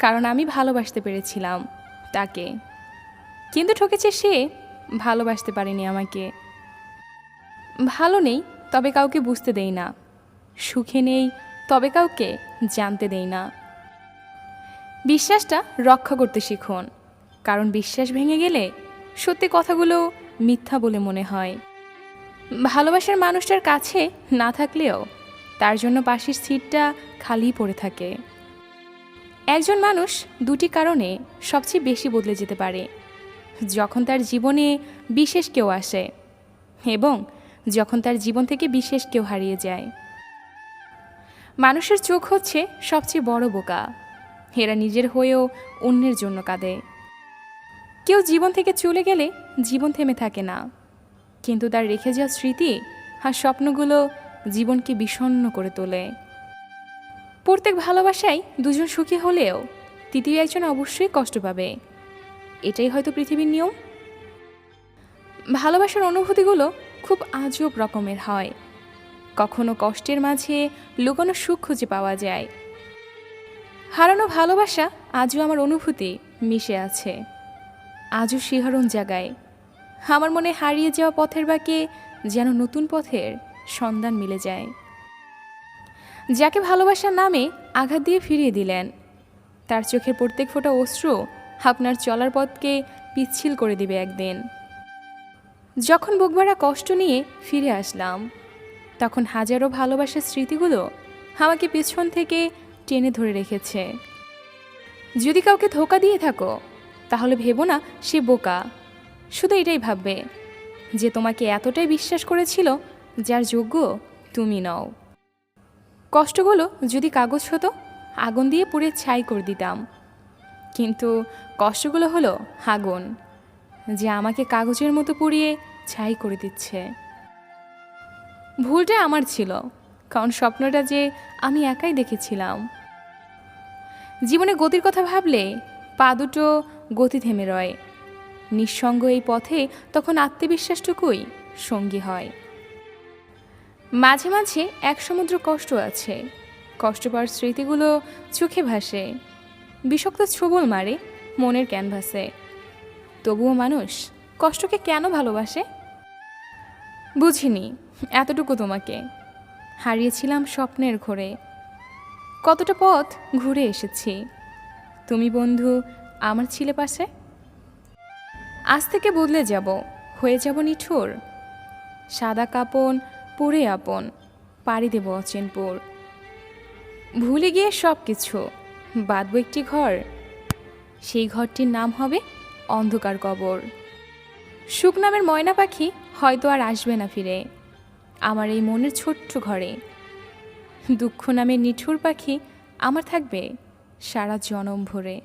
কারণ আমি ভালোবাসতে পেরেছিলাম তাকে। কিন্তু ঠকেছে সে, ভালোবাসতে পারেনি আমাকে। ভালো নেই, তবে কাউকে বুঝতে দেই না। সুখে নেই, তবে কাউকে জানতে দেই না। বিশ্বাসটা রক্ষা করতে শিখুন, কারণ বিশ্বাস ভেঙে গেলে সত্যি কথাগুলো মিথ্যা বলে মনে হয়। ভালোবাসার মানুষটার কাছে না থাকলেও তার জন্য পাশের সিটটা খালি পড়ে থাকে। একজন মানুষ দুটি কারণে সবচেয়ে বেশি বদলে যেতে পারে। যখন তার জীবনে বিশেষ কেউ আসে এবং যখন তার জীবন থেকে বিশেষ কেউ হারিয়ে যায়। মানুষের চোখ হচ্ছে সবচেয়ে বড় বোকা। এরা নিজের হয়েও অন্যের জন্য কাঁদে। কেউ জীবন থেকে চলে গেলে জীবন থেমে থাকে না। কিন্তু তার রেখে যাওয়া স্মৃতি আর স্বপ্নগুলো জীবনকে বিষণ্ণ করে তোলে। প্রত্যেক ভালোবাসায় দুজন সুখী হলেও তৃতীয় একজন অবশ্যই কষ্ট পাবে। এটাই হয়তো পৃথিবীর নিয়ম। ভালোবাসার অনুভূতিগুলো খুব আজব রকমের হয়। কখনো কষ্টের মাঝে লুকানো সুখ খুঁজে পাওয়া যায়। হারানো ভালোবাসা আজও আমার অনুভূতি মিশে আছে। আজও শিহরণ জাগায়। আমার মনে হারিয়ে যাওয়া পথের বাঁকে যেন নতুন পথের সন্ধান মিলে যায়। যাকে ভালোবাসার নামে আঘাত দিয়ে ফিরিয়ে দিলেন। তার চোখের প্রত্যেক ফোঁটা অশ্রু আপনার চলার পথকে পিচ্ছিল করে দিবে একদিন। যখন বুকভরা কষ্ট নিয়ে ফিরে আসলাম, তখন হাজারো ভালোবাসার স্মৃতিগুলো আমাকে পিছন থেকে টেনে ধরে রেখেছে। যদি কাউকে ধোকা দিয়ে থাকো, তাহলে ভেবো না সে বোকা। শুধু এটাই ভাববে যে তোমাকে এতটাই বিশ্বাস করেছিল, যার যোগ্য তুমি নও। কষ্টগুলো যদি কাগজ হতো, আগুন দিয়ে পুড়ে ছাই করে দিতাম। কিন্তু কষ্টগুলো হলো আগুন, যে আমাকে কাগজের মতো পুড়িয়ে ছাই করে দিচ্ছে। ভুলটা আমার ছিল, কারণ স্বপ্নটা যে আমি একাই দেখেছিলাম। জীবনে গতির কথা ভাবলে পা দুটো গতি থেমে রয়। নিঃসঙ্গ এই পথে তখন আত্মবিশ্বাসটুকুই সঙ্গী হয়। মাঝে মাঝে এক সমুদ্র কষ্ট আছে। কষ্ট পাওয়ার স্মৃতিগুলো চোখে ভাসে। বিষাক্ত ছবল মারে মনের ক্যানভাসে। তবুও মানুষ কষ্টকে কেন ভালোবাসে? বুঝিনি এতটুকু তোমাকে। হারিয়েছিলাম স্বপ্নের ঘোরে। কতটা পথ ঘুরে এসেছি। তুমি বন্ধু, আমার ছিলে পাশে? আজ থেকে বদলে যাব, হয়ে যাব নিঠুর। সাদা কাপন পরে আপন, পাড়ি দেব অচেনপুর। ভুলে গিয়ে সব কিছু বাঁধব একটি ঘর। সেই ঘরটির নাম হবে অন্ধকার কবর। সুখ নামের ময়না পাখি হয়তো আর আসবে না ফিরে। আমার এই মনের ছোট্ট ঘরে। দুঃখ নামের নিঠুর পাখি আমার থাকবে সারা জনম ভরে।